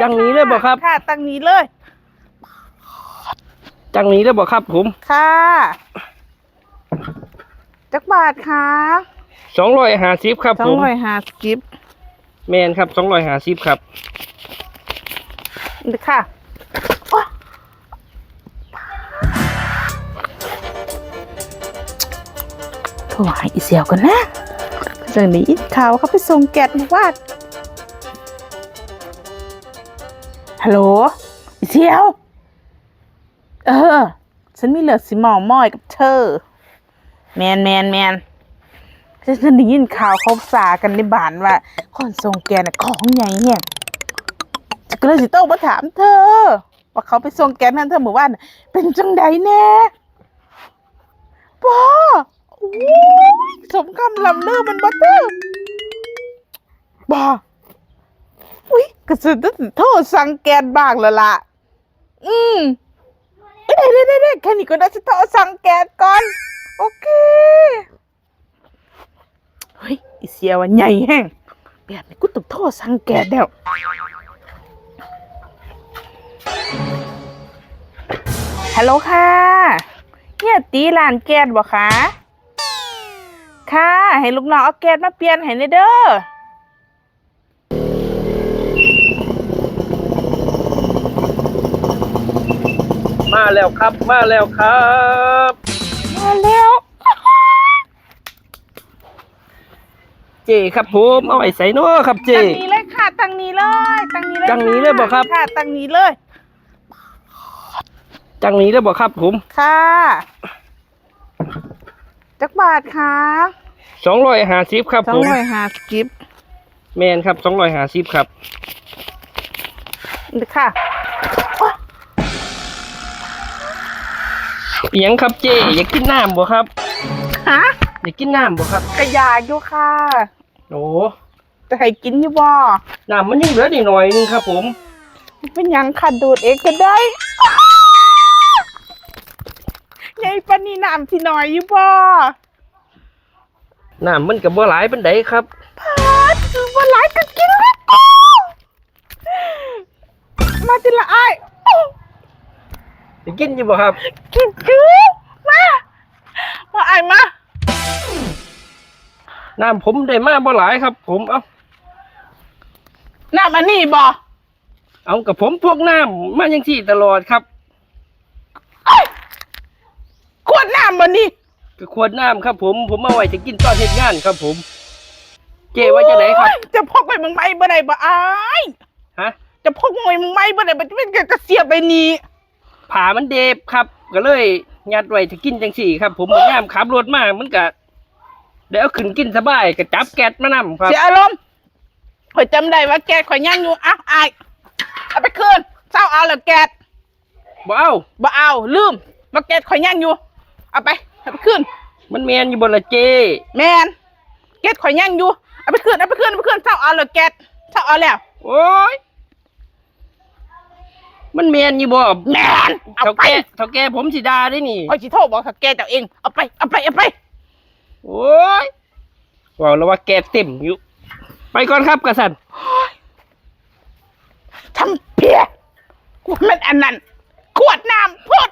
จังนี้เลยบ่ครับ ค่ะตั้งนี้เลย จังนี้เลยบอกครับผม ค่ะจักบาทค่ะสองร้อยห้าสิบครับสอผงม ร้อยห้าสิบแมนครับสองร้อยห้าสิบครับนี่ค่ะโอ๊ยโทรหาอีเสียวกันนะเรื่องนี้ข่าวเขาไปส่งแก๊สมาว่า ฮัลโหลอีเสียว เออ ฉันมีเหลือสิมอมอยกับเธอ แมนแมนแมนฉันได้ยินข่าวเขาสากันในบ้านว่าคนส่งแกน่ะของใหญ่เนี่ยฉันก็เลยสิต้องมาถามเธอ ว่าเขาไปส่งแกนั่นเธอหมู่บ้านน่ะเป็นจังใดแน่ป้าโอ้ยสมคำลำเลือมันบัตเตอร์บ้าอุ้ย กระสือต้องโทษสังแกนบ้างแล้วล่ะอืมเอ้ยเด้เด้เด้แค่นี้ก็ได้จะต้องสั่งแก๊สก่อน โอเค เฮ้ยอีเสียว่าใหญ่แห้งแบบนี้กูต้องโทษสังแก๊สแล้วฮัลโหลค่ะเฮียตีร้านแก๊สบ่คะ ค่ะ ให้ลูกน้องเอาแก๊สมาเปลี่ยนให้หน่อยเด้อ มาแล้วครับ มาแล้วครับ มาแล้ว เจครับผมเอาไว้ใส่เนาะครับ เจ ตั้งนี้เลยค่ะ ตั้งนี้เลยตั้งนี้เลยตั้งนี้เลยบ่ครับ ค่ะ ตั้งนี้เลย จังนี้เลยบอกครับผมค่ะ จักบาทค่ะสองร้อยห้าสิบครับสอผงมร้อยห้าสิบแมนครับสองร้อยห้าสิบครับนี่ค่ะ เอียงครับเจอยากกินน้ำบ่ครับฮะอยากกินน้ำบ่ครับกระยาอยู่ค่ะโอ้จะให้กินอยู่บ่น้ำมันยังเหลืออีกหน่อยนึงครับ ผม เป็นหยังขัดดูดเองก็ได้ยายปานนีน้ำที่น้อยอยู่บ่น้ำมันกับบ่หลายเป็นไดครับพาดคือว่าหลายก็กินแล้วกูมาทีละไอ้ายอยากกินอยู่บ่ครับ กินกืน มามาไอ้ายมาน้ำผมได้มาบ่หลายครับ ผมเอาน้ำอันนี้บ่เอากับผมพวกน้ำมายังที่ตลอดครับขวดน้ำมันนี่ก็ขวดน้ำครับ ผม ผมเอาไว้จะกินตอนเฮ็ดงานครับ ผม เจว่าจะไหนครับโอ้ยจะพกไปมึงไม่บ่ได้บ่อายฮะ จะพกมวยมึงไม่บ่ได้บ่จะเป็นกระเสียบไปนี่ ผ่ามันเดบครับ ก็เลยยัดไว้จะกินจังสี่ครับ ผมบ่งามขับรถมามันก็ได้เอาขึ้นกินสบายก็จับแก๊สมานํครับเสียอารมณ์ข่อยจำได้ว่าแกข่อยย่างอยู่อะอายเอาไปคืนเศร้าเอาแล้วแกบ่เอาบ่เอาลืมว่าแกข่อยย่างอยู่ เอาไปเอาไปคืนมันแมนอยู่บนละเจ แมนแกข่อยย่างอยู่เอาไปคืนเอาไปคืนเอาไปคืนเศร้าเอาแล้วแกเศร้าเอาแล้วโอ้ย มันแมนอยู่บ่แมนเอาเท่าไป แก่เท่าแก่ผมสิดาได้นี่ข่อยสิโทรบอกถ้าแกเจ้าเอง เอาไป เอาไป เอาไป โอ้ยว่าแล้วว่าแกเต็มอยู่ ไปก่อนครับกระสันทำเพี้ยกูมันอันนั้น ขวดน้ำพูด